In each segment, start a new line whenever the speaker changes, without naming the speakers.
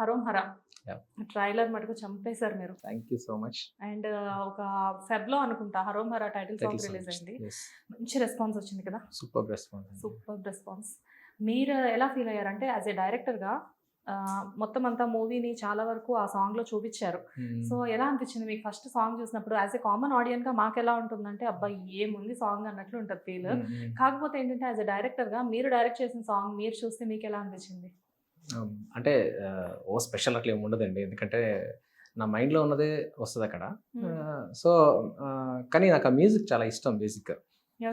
హరోం హరా. Trailer మటుకు చంపేశారు మీరు.
Thank you so much
and ఒక ఫెబ్లో అనుకుంటా Harom Hara title song release అయింది. మంచి రెస్పాన్స్ వచ్చింది కదా?
సూపర్ రెస్పాన్స్
సూపర్ రెస్పాన్స్ మీరు ఎలా ఫీల్ అయ్యారంటే యాజ్ ఏ డైరెక్టర్గా మొత్తం అంతా మూవీని చాలా వరకు ఆ సాంగ్లో చూపించారు. సో ఎలా అనిపించింది? మీకు ఫస్ట్ సాంగ్ చూసినప్పుడు యాజ్ ఏ కామన్ ఆడియన్గా మాకు ఎలా ఉంటుందంటే అబ్బాయి ఏముంది సాంగ్ అన్నట్లు ఉంటుంది ఫీల్ కాకపోతే ఏంటంటే యాజ్ ఎ డైరెక్టర్గా మీరు డైరెక్ట్ చేసిన సాంగ్ మీరు చూస్తే మీకు ఎలా అనిపించింది?
అంటే ఓ స్పెషల్ అట్లా ఏమి ఉండదండి. ఎందుకంటే నా మైండ్లో ఉన్నదే వస్తుంది అక్కడ. సో కానీ నాకు ఆ మ్యూజిక్ చాలా ఇష్టం బేసిక్గా.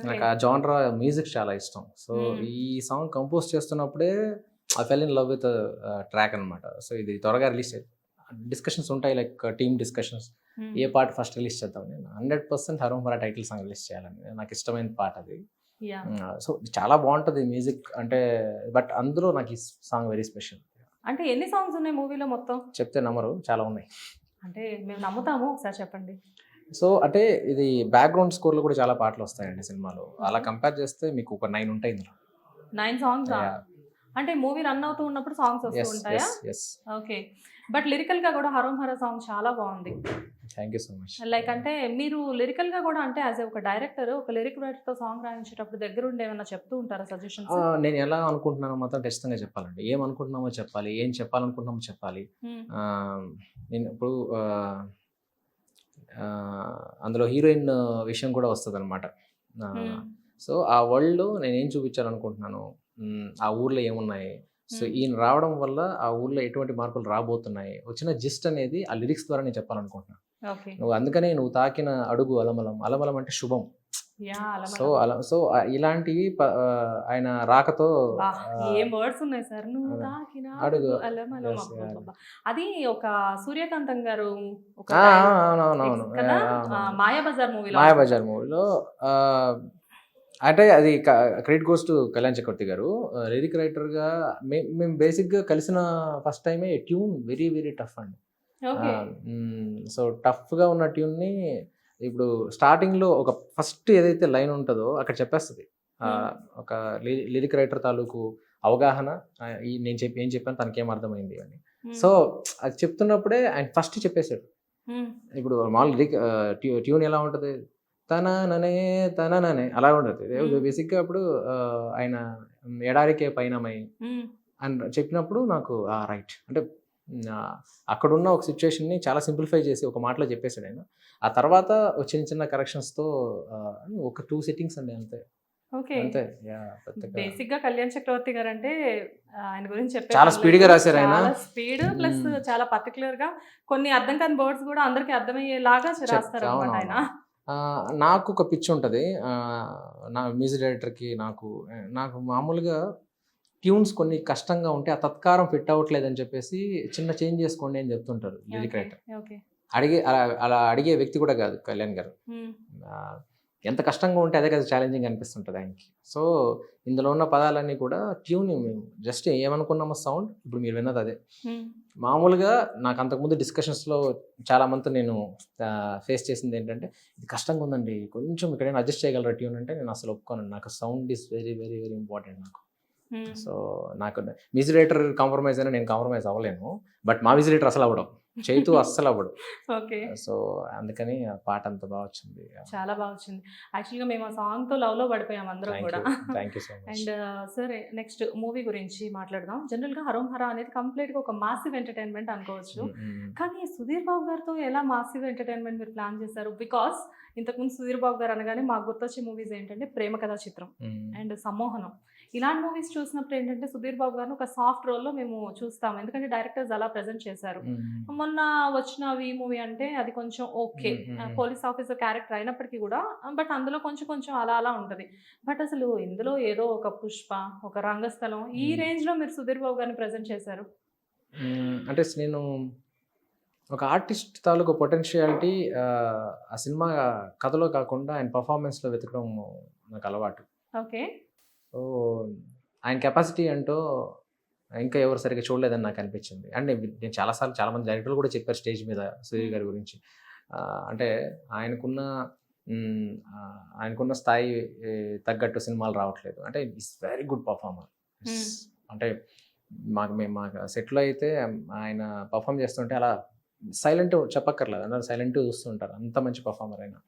నాకు ఆ జానరా మ్యూజిక్ చాలా ఇష్టం. సో. ఈ song compose చేస్తున్నప్పుడే I fell in love with track అనమాట సో ఇది త్వరగా రిలీజ్ డిస్కషన్స్ ఉంటాయి లైక్ టీమ్ డిస్కషన్స్. ఏ పాట ఫస్ట్ రిలీజ్ చేద్దాం నేను hundred percent Harom title song release చేయాలని. నాకు ఇష్టమైన పాట అది. సో చాలా బాగుంటుంది మ్యూజిక్ అంటే బట్ అందులో నాకు ఈ సాంగ్ వెరీ స్పెషల్.
అంటే ఎన్ని సాంగ్స్ ఉన్నాయి మూవీలో మొత్తం?
చెప్తే నమ్మరు చాలా ఉన్నాయి.
అంటే మేము నమ్ముతాము ఒకసారి చెప్పండి.
సో అంటే ఇది బ్యాక్గ్రౌండ్ స్కోర్లో కూడా చాలా పాటలు వస్తాయండి సినిమాలో. అలా కంపేర్ చేస్తే మీకు ఒక నైన్ ఉంటాయి ఇందులో.
Nine songs? అంటే మూవీ రన్ అవుతూ ఉన్నప్పుడు సాంగ్స్ వస్తూ ఉంటాయా? ఓకే. బట్ లిరికల్గా కూడా హరోం హరా సాంగ్ చాలా బాగుంది.
Thank you so much
like అంటే మీరు లిరికల్గా కూడా అంటే యాజ్ ఒక డైరెక్టర్ ఒక లిరిక్ రైటర్తో సాంగ్ రాయించేటప్పుడు దగ్గర ఉండి ఏమైనా చెప్తూ ఉంటారా సజెషన్స్
నేను ఎలా అనుకుంటున్నానో మాత్రం ఖచ్చితంగా చెప్పాలండి. ఏం అనుకుంటున్నామో చెప్పాలి ఏం చెప్పాలనుకుంటున్నామో చెప్పాలి. నేను ఇప్పుడు అందులో హీరోయిన్ విషయం కూడా వస్తుంది అనమాట సో ఆ వరల్డ్లో నేను ఏం చూపించాలనుకుంటున్నాను ఆ ఊర్లో ఏమున్నాయి? సో. ఈయన రావడం వల్ల ఆ ఊర్లో ఎటువంటి మార్పులు రాబోతున్నాయి? వచ్చిన జిస్ట్ అనేది ఆ లిరిక్స్ ద్వారా నేను చెప్పాలనుకుంటున్నాను నువ్వు అందుకనే నువ్వు తాకిన అడుగు అలమలం. అలమలం అంటే శుభం. సో అలా సో ఇలాంటివి ఆయన రాకతో
ఏం వర్డ్స్ ఉన్నాయి సార్? నువ్వు. తాకిన
అడుగు.
అది. ఒక సూర్యకాంతం గారు. మాయాబజార్ మూవీలో
మాయాబజార్ మూవీలో ఆ, అంటే అది credit goes to Kalyan Chakravarthi గారు. లిరిక్ రైటర్గా మేము బేసిక్గా కలిసిన ఫస్ట్ టైమే ట్యూన్ వెరీ వెరీ టఫ్ అండి. సో టఫ్గా ఉన్న ట్యూన్ని ఇప్పుడు స్టార్టింగ్లో ఒక ఫస్ట్ ఏదైతే లైన్ ఉంటుందో అక్కడ చెప్పేస్తుంది. ఒక లిరిక్ రైటర్ తాలూకు అవగాహన నేను చెప్పి ఏం చెప్పాను తనకేం అర్థమైంది అని. సో అది చెప్తున్నప్పుడే ఆయన ఫస్ట్ చెప్పేశాడు. ఇప్పుడు మామూలు ట్యూన్ ఎలా ఉంటుంది? తనననే తనననే. అలా
Hmm.
బేసిక్గా అప్పుడు ఆయన ఎడారికే పైనమై అని చెప్పినప్పుడు నాకు రైట్. అంటే అక్కడున్న ఒక సిచ్యువేషన్ని చాలా సింప్లిఫై చేసి ఒక మాటలో చెప్పేశాడు ఆయన. ఆ తర్వాత చిన్న చిన్న కరెక్షన్స్తో ఒక టూ సిట్టింగ్స్ అండి అంతే.
ఓకే. బేసిక్గా కళ్యాణ్ చక్రవర్తి గారు అంటే ఆయన గురించి చెప్పే
చాలా speed గా. రాశారు ఆయన.
Speed plus. చాలా పర్టికులర్గా కొన్ని అర్థం కాని బర్డ్స్ కూడా అందరికి అర్థమయ్యేలాగా రాస్తారు అనమాట ఆయన.
నాకు ఒక పిచ్ ఉంటుంది. నా మ్యూజిక్ డైరెక్టర్కి నాకు నాకు మామూలుగా ట్యూన్స్ కొన్ని కష్టంగా ఉంటే ఆ తత్కారం ఫిట్ అవ్వట్లేదు అని చెప్పేసి చిన్న చేంజ్ చేసుకోండి అని చెప్తుంటారు లిరిక్ రైటర్ అడిగే అలా అలా అడిగే వ్యక్తి కూడా కాదు కళ్యాణ్ గారు. ఎంత కష్టంగా ఉంటే అదే కదా ఛాలెంజింగ్ అనిపిస్తుంటుంది ఆయనకి. సో ఇందులో ఉన్న పదాలన్నీ కూడా ట్యూన్ మేము. జస్ట్ ఏమనుకున్నామో సౌండ్ ఇప్పుడు మీరు విన్నది అదే. మామూలుగా నాకు అంతకుముందు డిస్కషన్స్లో చాలా మంది నేను ఫేస్ చేసింది ఏంటంటే ఇది కష్టంగా ఉందండి కొంచెం ఇక్కడైనా అడ్జస్ట్ చేయగలరా ట్యూన్ అంటే? నేను అసలు ఒప్పుకోను. నాకు sound is very very very important నాకు. సో నాకు మ్యూజిక్ డైరెక్టర్ కాంప్రమైజ్ అయినా నేను కాంప్రమైజ్ అవ్వలేను. బట్ మా డైరెక్టర్ అసలు అవ్వడం. చైతు అస్సలు అవ్వడు
ఓకే.
సో అందుకని ఆ పాట అంత బాగా వచ్చింది.
చాలా బాగా వచ్చింది. యాక్చువల్గా మేము ఆ సాంగ్తో లవ్లో పడిపోయాం అందరం కూడా.
Thank you so much.
And సరే నెక్స్ట్ మూవీ గురించి మాట్లాడదాం. జనరల్గా హరోం హరా అనేది కంప్లీట్గా ఒక మాసివ్ ఎంటర్టైన్మెంట్ అనుకోవచ్చు. కానీ సుధీర్ బాబు గారితో ఎలా మాసివ్ ఎంటర్టైన్మెంట్ మీరు ప్లాన్ చేశారు? బికాస్ ఇంతకుముందు సుధీర్ బాబు గారు అనగానే మాకు గుర్తొచ్చే మూవీస్ ఏంటంటే ప్రేమ కథా చిత్రం అండ్ సమ్మోహనం. ఇలాంటి మూవీస్ చూసినప్పుడు ఏంటంటే సుధీర్ బాబు గారిని ఒక సాఫ్ట్ రోల్లో మేము చూస్తాం. ఎందుకంటే డైరెక్టర్స్ అలా ప్రజెంట్ చేశారు. మొన్న వచ్చిన ఈ మూవీ అంటే అది కొంచెం ఓకే. పోలీస్ ఆఫీసర్ క్యారెక్టర్ అయినప్పటికీ కూడా బట్ అందులో కొంచెం కొంచెం అలా అలా ఉంటుంది. బట్ అసలు ఇందులో ఏదో ఒక పుష్ప ఒక రంగస్థలం ఈ. రేంజ్లో మీరు సుధీర్ బాబు గారిని ప్రజెంట్ చేశారు?
అంటే నేను ఒక ఆర్టిస్ట్ తాలూకు పొటెన్షియాలిటీ ఆ సినిమా కథలో కాకుండా ఆయన పర్ఫార్మెన్స్లో వెతకడం నాకు అలవాటు.
ఓకే
సో ఆయన కెపాసిటీ అంటూ ఇంకా ఎవరు సరిగ్గా చూడలేదని నాకు అనిపించింది. అండ్ నేను చాలాసార్లు చాలామంది డైరెక్టర్లు కూడా చెప్పారు స్టేజ్ మీద సూర్య గారి గురించి. అంటే ఆయనకున్న ఆయనకున్న స్థాయి తగ్గట్టు సినిమాలు రావట్లేదు. అంటే ఇట్స్ వెరీ గుడ్ పర్ఫార్మర్. అంటే మాకు మేము మాకు సెట్లో అయితే ఆయన పర్ఫామ్ చేస్తుంటే అలా సైలెంట్ చెప్పక్కర్లేదు. అందరూ సైలెంట్ చూస్తుంటారు అంత మంచి పర్ఫార్మర్ అయినా.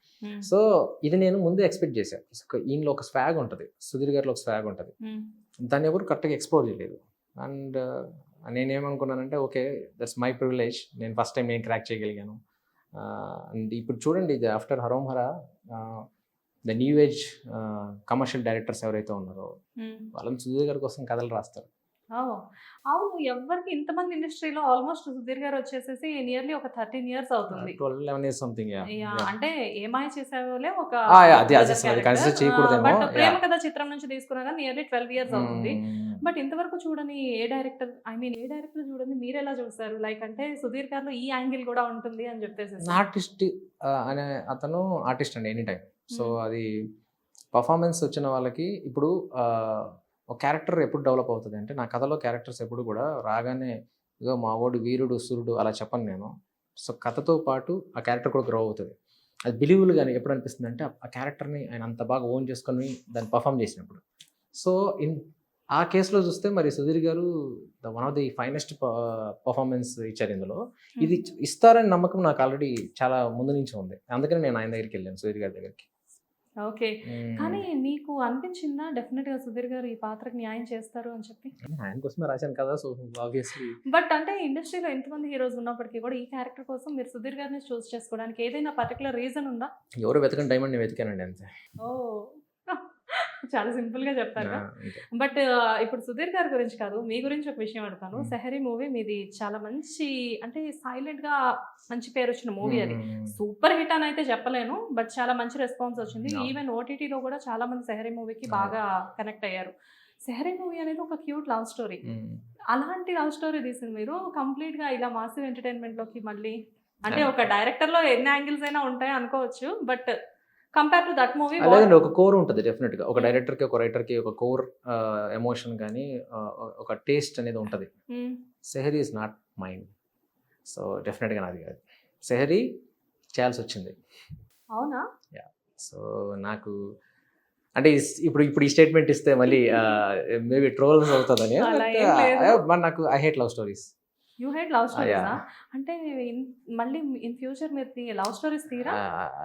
సో ఇది నేను ముందే ఎక్స్పెక్ట్ చేశాను ఈయనలో ఒక స్వాగ్ ఉంటుంది. సుధీర్ గారిలో ఒక స్వాగ్ ఉంటుంది. దాన్ని ఎవరు కరెక్ట్గా ఎక్స్ప్లోర్ చేయలేదు. అండ్ నేనేమనుకున్నానంటే ఓకే దట్స్ మై ప్రివిలేజ్ నేను ఫస్ట్ టైం నేను క్రాక్ చేయగలిగాను అండ్ ఇప్పుడు చూడండి ఇది after Harom Hara the new age commercial directors ఎవరైతే ఉన్నారో. వాళ్ళని సుధీర్ గారి కోసం కథలు రాస్తారు
అవును. ఎవరికి ఇంతమంది ఇండస్ట్రీలో ఆల్మోస్ట్ సుధీర్ గారు వచ్చేసేసి నియర్లీ ఒక థర్టీన్ ఇయర్స్ అవుతుంది.
ట్వెల్వ్ లెవెన్ ఇయర్స్ సంథింగ్
అంటే ఏమాయ చేసేవాళ్ళే ఒక. బట్ ప్రేమ. కథ చిత్రం నుంచి తీసుకున్నా నియర్లీ ట్వెల్వ్ ఇయర్స్ అవుతుంది. బట్ ఇంతవరకు చూడని ఏ డైరెక్టర్ ఐ మీన్ ఏ డైరెక్టర్ చూడని మీరు ఎలా చూస్తారు లైక్ అంటే సుధీర్ గారిలో ఈ యాంగిల్ కూడా ఉంటుంది అని చెప్పేసి.
ఆర్టిస్ట్ అనే అతను ఆర్టిస్ట్ అండి ఎనీ టైం సో. అది పర్ఫార్మెన్స్ వచ్చిన వాళ్ళకి ఇప్పుడు ఒక క్యారెక్టర్ ఎప్పుడు డెవలప్ అవుతుంది అంటే నా కథలో క్యారెక్టర్స్ ఎప్పుడు కూడా రాగానే ఇగో మావోడు వీరుడు సురుడు అలా చెప్పను నేను. సో కథతో పాటు ఆ క్యారెక్టర్ కూడా గ్రో అవుతుంది. అది బిలీవుల్ కానీ ఎప్పుడు అనిపిస్తుంది అంటే ఆ క్యారెక్టర్ని ఆయన అంత బాగా ఓన్ చేసుకొని దాన్ని పర్ఫామ్ చేసినప్పుడు. సో ఇన్ ఆ కేసులో చూస్తే మరి సుధీర్ గారు the one of the finest performance ఇచ్చారు ఇందులో. ఇది ఇస్తారని నమ్మకం నాకు ఆల్రెడీ చాలా ముందు నుంచి ఉంది. అందుకని నేను ఆయన దగ్గరికి వెళ్ళాను సుధీర్ గారి దగ్గరికి.
ఓకే. కానీ మీకు అనిపించిందా డెఫినెట్గా సుధీర్ గారు ఈ పాత్రకి న్యాయం చేస్తారు అని చెప్పి?
ఆయన కోసమే రాశాను కదా సో ఆబ్వియస్లీ.
బట్ అంటే ఇండస్ట్రీలో ఎంతమంది హీరోస్ ఉన్నప్పటికీ కూడా ఈ క్యారెక్టర్ కోసం మీరు సుధీర్ గారిని చూస్ చేసుకోవడానికి ఏదైనా పర్టికులర్ రీజన్ ఉందా?
ఎవరు వెతకని డైమండ్ నేను వెతికానండి అంతే.
ఓ చాలా సింపుల్గా చెప్పారు. బట్ ఇప్పుడు సుధీర్ గారి గురించి కాదు మీ గురించి ఒక విషయం అడుగుతాను. సెహరీ మూవీ మీది చాలా మంచి అంటే సైలెంట్గా మంచి పేరు వచ్చిన మూవీ అది. సూపర్ హిట్ అని అయితే చెప్పలేను బట్ చాలా మంచి రెస్పాన్స్ వచ్చింది. ఈవెన్ ఓటీటీలో కూడా చాలా మంది సెహరీ మూవీకి. బాగా కనెక్ట్ అయ్యారు సెహరీ మూవీ అనేది ఒక క్యూట్ లవ్ స్టోరీ. అలాంటి లవ్ స్టోరీ తీసింది మీరు కంప్లీట్గా ఇలా మాసివ్ ఎంటర్టైన్మెంట్లోకి మళ్ళీ అంటే. ఒక డైరెక్టర్లో ఎన్ని యాంగిల్స్ అయినా ఉంటాయి అనుకోవచ్చు but compare to that movie
లేదండి ఒక కోర్ ఉంటుంది డెఫినెట్గా ఒక డైరెక్టర్కి ఒక రైటర్కి ఒక కోర్ ఎమోషన్ కానీ ఒక టేస్ట్ అనేది ఉంటుంది. Sehari is not mind so డెఫినెట్గా నాది కాదు. సెహరీ చేయాల్సి వచ్చింది
అవునా
సో నాకు అంటే ఇప్పుడు ఇప్పుడు ఈ స్టేట్మెంట్ ఇస్తే మళ్ళీ మేబీ ట్రోల్స్ అవుతుందని నాకు I hate love stories
you hate love stories. అంటే మళ్ళీ ఇన్ ఫ్యూచర్ మీరు లవ్ స్టోరీస్ తీరా?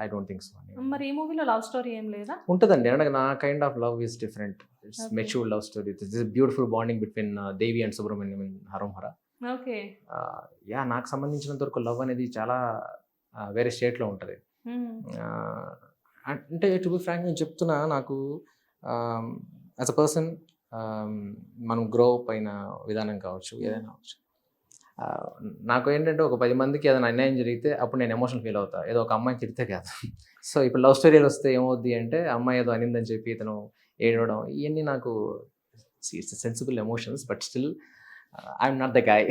ఐ డోంట్ థింక్ సో
మరి ఈ మూవీలో లవ్ స్టోరీ ఏం లేదా?
ఉంటుందండి. అంటే నా kind of love is different. It's. Matured love story. This beautiful bonding between Devi and Subrahmanyam in Harom Hara
okay
yeah నాకు సంబంధించినంత వరకు లవ్ అనేది చాలా వేరే స్టేట్లో ఉంటుంది. అంటే టు బి ఫ్రాంక్ నేను చెప్తున్నా నాకు యాజ్ అ పర్సన్ మనం గ్రో అప్ అయిన విధానం కావచ్చు ఏదైనా కావచ్చు. నాకు ఏంటంటే ఒక పది మందికి ఏదైనా అన్యాయం జరిగితే అప్పుడు నేను ఎమోషనల్ ఫీల్ అవుతా. ఏదో ఒక అమ్మాయి తిడితే కాదు. సో ఇప్పుడు లవ్ స్టోరీలు వస్తే ఏమవుద్ది అంటే అమ్మాయి ఏదో అనిందని చెప్పి ఇతను ఏడవడం ఇవన్నీ నాకు it's sensible emotions but still I'm not the guy